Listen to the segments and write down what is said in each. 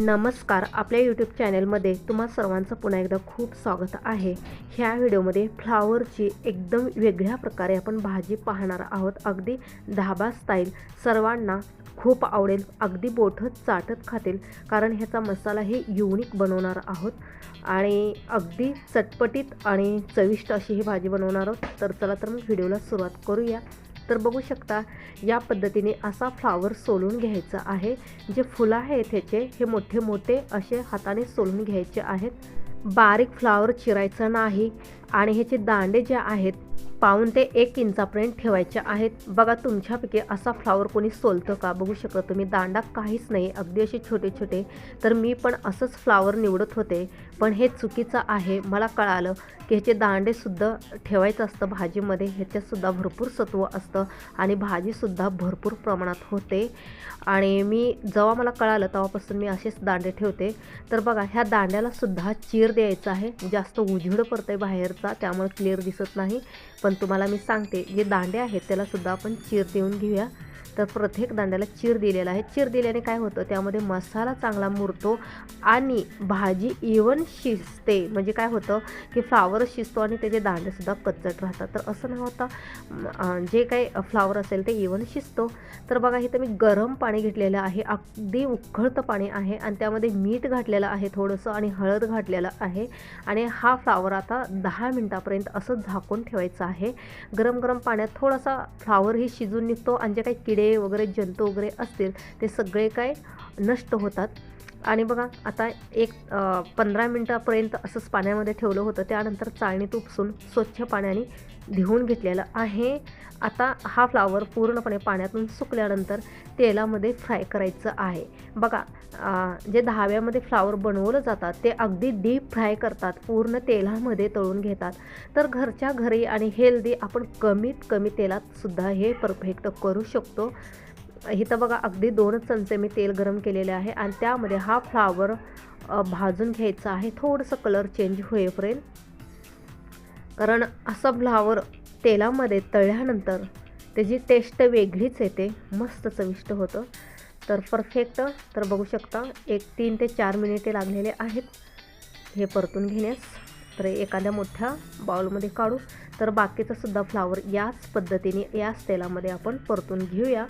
नमस्कार आपल्या यूट्यूब चॅनलमध्ये तुम्हा सर्वांचं पुन्हा एकदा खूप स्वागत आहे. ह्या व्हिडिओमध्ये फ्लावरची एकदम वेगळ्या प्रकारे आपण भाजी पाहणार आहोत. अगदी धाबा स्टाईल सर्वांना खूप आवडेल. अगदी बोठत चाटत खातील. कारण ह्याचा मसाला हे युनिक बनवणार आहोत. आणि अगदी चटपटीत आणि चविष्ट अशी ही भाजी बनवणार आहोत. तर चला तर मग व्हिडिओला सुरुवात करूया. तर बघू शकता या पद्धतीने असा फ्लावर सोलून घ्यायचा आहे. जे फुलं आहेत ह्याचे हे मोठे मोठे असे हाताने सोलून घ्यायचे आहेत. बारीक फ्लावर चिरायचं नाही. आणि ह्याचे दांडे जे आहेत पाऊन ते एक इंचापर्यंत ठेवायचे आहेत. बघा तुमच्यापैकी असा फ्लावर कोणी सोलतं का? बघू शकता तुम्ही दांडा काहीच नाही. अगदी असे छोटे छोटे तर मी पण असंच फ्लावर निवडत होते. पण हे चुकीचं आहे. मला कळालं की ह्याचे दांडेसुद्धा ठेवायचं असतं भाजीमध्ये. ह्याच्यातसुद्धा भरपूर सत्व असतं आणि भाजीसुद्धा भरपूर प्रमाणात होते. आणि मी जेव्हा मला कळालं तेव्हापासून मी असेच दांडे ठेवते. तर बघा ह्या दांड्यालासुद्धा चीर द्यायचं आहे. जास्त उजेड पडतं आहे बाहेर. बाहेरचा त्यामुळे क्लिअर दिसत नाही. पण तुम्हाला मी सांगते जे दांडे आहेत त्यालासुद्धा आपण चीर देऊन घेऊया. तर प्रत्येक दांड्याला चीर दिलेला आहे. चीर दिल्याने काय होतं? त्यामध्ये मसाला चांगला मुरतो आणि भाजी इवन शिजते. म्हणजे काय होतं की फ्लावर शिजतो आणि त्याचे दांडेसुद्धा कच्चट राहतात. तर असं न होता जे काही फ्लावर असेल ते इवन शिजतो. तर बघा इथं मी गरम पाणी घेतलेलं आहे. अगदी उखळतं पाणी आहे आणि त्यामध्ये मीठ घातलेलं आहे थोडंसं आणि हळद घातलेलं आहे. आणि हा फ्लावर आता दहा मिनटापर्यंत असं झाकून ठेवायचं आहे. गरम गरम पाण्यात थोडासा फ्लावरही शिजून निघतो आणि जे काही किडे वगैरे जंतू वगैरे असतील ते सगळे काय नष्ट होतात. आणि बघा आता एक पंधरा मिनटापर्यंत असंच पाण्यामध्ये ठेवलं होतं. त्यानंतर चाळणीत उपसून स्वच्छ पाण्याने धुवून घेतलेलं आहे. आता हा फ्लावर पूर्णपणे पाण्यातून सुकल्यानंतर तेलामध्ये फ्राय करायचं आहे. बघा जे दहाव्यामध्ये फ्लावर बनवलं जातात ते अगदी डीप फ्राय करतात पूर्ण तेलामध्ये तळून घेतात. तर घरच्या घरी आणि हेल्दी आपण कमीत कमी तेलात सुद्धा हे परफेक्ट करू शकतो. इथं बघा अगदी दोनच चमचे मी तेल गरम केलेले आहे आणि त्यामध्ये हा फ्लावर भाजून घ्यायचा आहे. थोडंसं कलर चेंज होईपर्यंत. कारण असं फ्लावर तेलामध्ये तळल्यानंतर त्याची टेस्ट वेगळीच येते. मस्त चविष्ट होतं. तर परफेक्ट तर बघू शकता एक तीन ते चार मिनिटे लागलेले आहेत. हे परतून घेण्यास. तर एखाद्या मोठ्या बाउलमध्ये काढू. तर बाकीचंसुद्धा फ्लावर याच पद्धतीने याच तेलामध्ये आपण परतून घेऊया.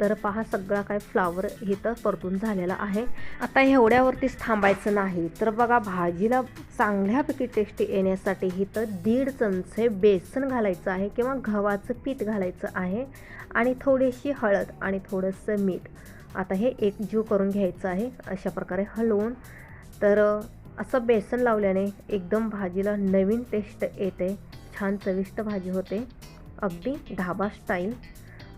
तर पहा सगळा काय फ्लावर इथं परतून झालेला आहे. आता एवढ्यावरतीच थांबायचं नाही. तर बघा भाजीला चांगल्यापैकी टेस्टी येण्यासाठी इथं दीड चमचे बेसन घालायचं आहे किंवा गव्हाचं पीठ घालायचं आहे आणि थोडीशी हळद आणि थोडंसं मीठ. आता हे एकजीव करून घ्यायचं आहे अशा प्रकारे हलवून. तर असं बेसन लावल्याने एकदम भाजीला नवीन टेस्ट येते. छान चविष्ट भाजी होते. अगदी ढाबा स्टाईल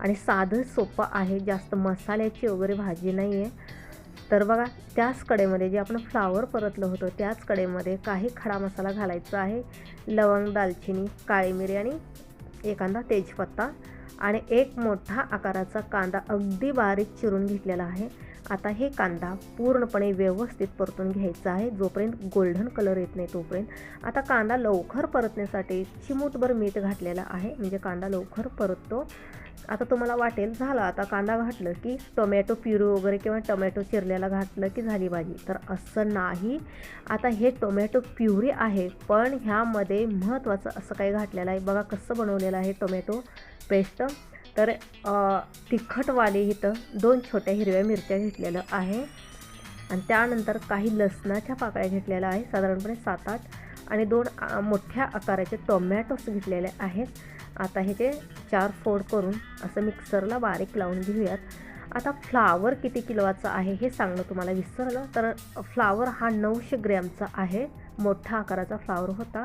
आणि साधं सोपं आहे. जास्त मसाल्याची वगैरे भाजी नाही आहे तर बघा त्याच कडेमध्ये जे आपण फ्लावर परतलं होतं त्याच कडेमध्ये काही खडा मसाला घालायचा आहे. लवंग दालचिनी काळी मिरी आणि एखादा तेजपत्ता आणि एक मोठा आकाराचा कांदा अगदी बारीक चिरून घेतलेला आहे. आता हे कांदा पूर्णपणे व्यवस्थित परतून घ्यायचा आहे. जोपर्यंत गोल्डन कलर येत नाही तोपर्यंत. आता कांदा लवकर परतण्यासाठी चिमूटभर मीठ घातलेला आहे. म्हणजे कांदा लवकर परततो. आता तुम्हाला वाटेल झालं. आता कांदा घातलं की टोमॅटो प्युरी वगैरे किंवा टोमॅटो चिरल्याला घातलं की झाली भाजी. तर असं नाही. आता हे टोमॅटो प्युरी आहे पण ह्यामध्ये महत्त्वाचं असं काही घातलेलं आहे. बघा कसं बनवलेलं आहे टोमॅटो पेस्ट. तर तिखटवाली इथं दोन छोट्या हिरव्या मिरच्या घेतलेलं आहे. आणि त्यानंतर काही लसणाच्या पाकळ्या घेतलेल्या आहे. साधारणपणे सात आठ आणि दोन मोठ्या आकाराचे टोमॅटोस घेतलेले आहेत. आता हे ते चार फोड करून असं मिक्सरला बारीक लावून घेऊयात. आता फ्लावर किती किलोचा आहे हे सांगणं तुम्हाला विसरलं तर फ्लावर हा नऊशे ग्रॅमचा आहे. मोठा आकाराचा फ्लावर होता.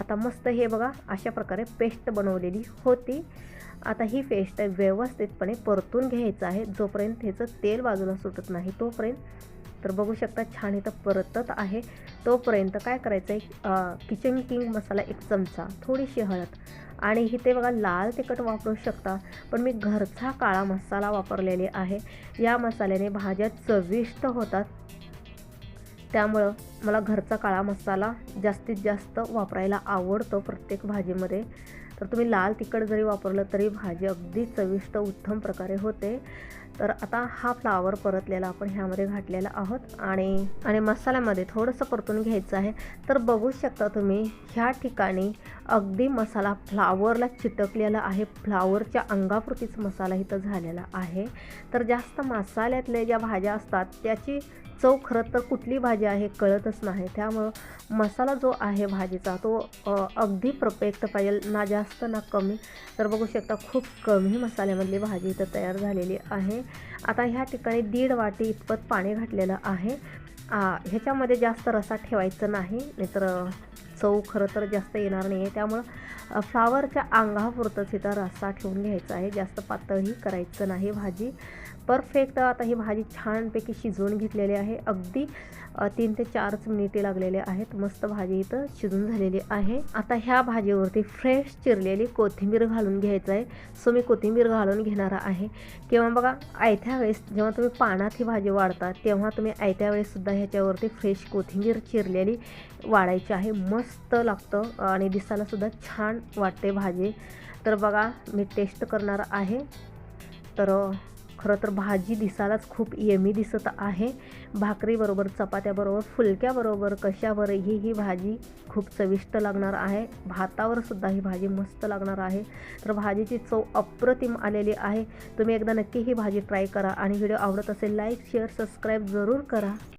आता मस्त हे बघा अशा प्रकारे पेस्ट बनवलेली होती. आता ही पेस्ट व्यवस्थितपणे परतून घ्यायचं आहे. जोपर्यंत ह्याचं तेल बाजूला सुटत नाही तोपर्यंत तर बघू शकता छान इथं परतत आहे. तोपर्यंत काय करायचं आहे किचन किंग मसाला एक चमचा थोडीशी हळद. आणि इथे बघा लाल तिखट वापरू शकता पण मी घरचा काळा मसाला वापरलेले आहे. या मसाल्याने भाज्या चविष्ट होतात. त्यामुळं मला घरचा काळा मसाला जास्तीत जास्त वापरायला आवडतो प्रत्येक भाजीमध्ये. तर तुम्ही लाल तिखट जरी वापरलं तरी भाजी अगदी चविष्ट उत्तम प्रकारे होते. तर आता हा फ्लावर परतलेला आपण ह्यामध्ये घातलेला आहोत आणि आणि मसाल्यामध्ये थोडंसं परतून घ्यायचं आहे. तर बघू शकता तुम्ही ह्या ठिकाणी अगदी मसाला फ्लावरला चिटकलेला आहे. फ्लावरच्या अंगापुरतीच मसाला इथं झालेला आहे. तर जास्त मसाल्यातल्या ज्या भाज्या असतात त्याची चव खरं तर कुठली भाजी आहे कळतच नाही. त्यामुळं मसाला जो आहे भाजीचा तो अगदी परफेक्ट पाहिजे. ना जास्त ना कमी. तर बघू शकता खूप कमी मसाल्यामधली भाजी इथं तयार झालेली आहे. आता ह्या ठिकाणी दीड वाटी इतपत पाणी घातलेलं आहे. ह्याच्यामध्ये जास्त रसा ठेवायचं नाही नाहीतर चव खरं तर जास्त येणार नाही आहे त्यामुळं फ्लावरच्या अंगापुरतंच इथं रस्सा ठेवून घ्यायचा आहे. जास्त पातळही करायचं नाही भाजी. परफेक्ट. आता ही भाजी छानपैकी शिजवून घेतलेली आहे. अगदी तीन ते चारच मिनिटे लागलेले आहेत. मस्त भाजी इथं शिजून झालेली आहे. आता ह्या भाजीवरती फ्रेश चिरलेली कोथिंबीर घालून घ्यायचं आहे सो मी कोथिंबीर घालून घेणार आहे. किंवा बघा आयत्या वेळेस जेव्हा तुम्ही पानात ही भाजी वाढता तेव्हा तुम्ही आयत्या वेळेससुद्धा ह्याच्यावरती फ्रेश कोथिंबीर चिरलेली वाढायची आहे. मस्त लागतं आणि दिसायलासुद्धा छान वाटते भाजी. तर बघा मी टेस्ट करणार आहे. तर खरं तर भाजी दिसायलाच खूप यमी दिसत आहे. भाकरीबरोबर चपात्याबरोबर फुलक्याबरोबर कशावरही ही भाजी खूप चविष्ट लागणार आहे. भातावर सुद्धा ही भाजी मस्त लागणार आहे. तर भाजीची चव अप्रतिम आलेली आहे. तुम्ही एकदा नक्की ही भाजी ट्राय करा आणि व्हिडिओ आवडत असेल लाईक शेअर सबस्क्राईब जरूर करा.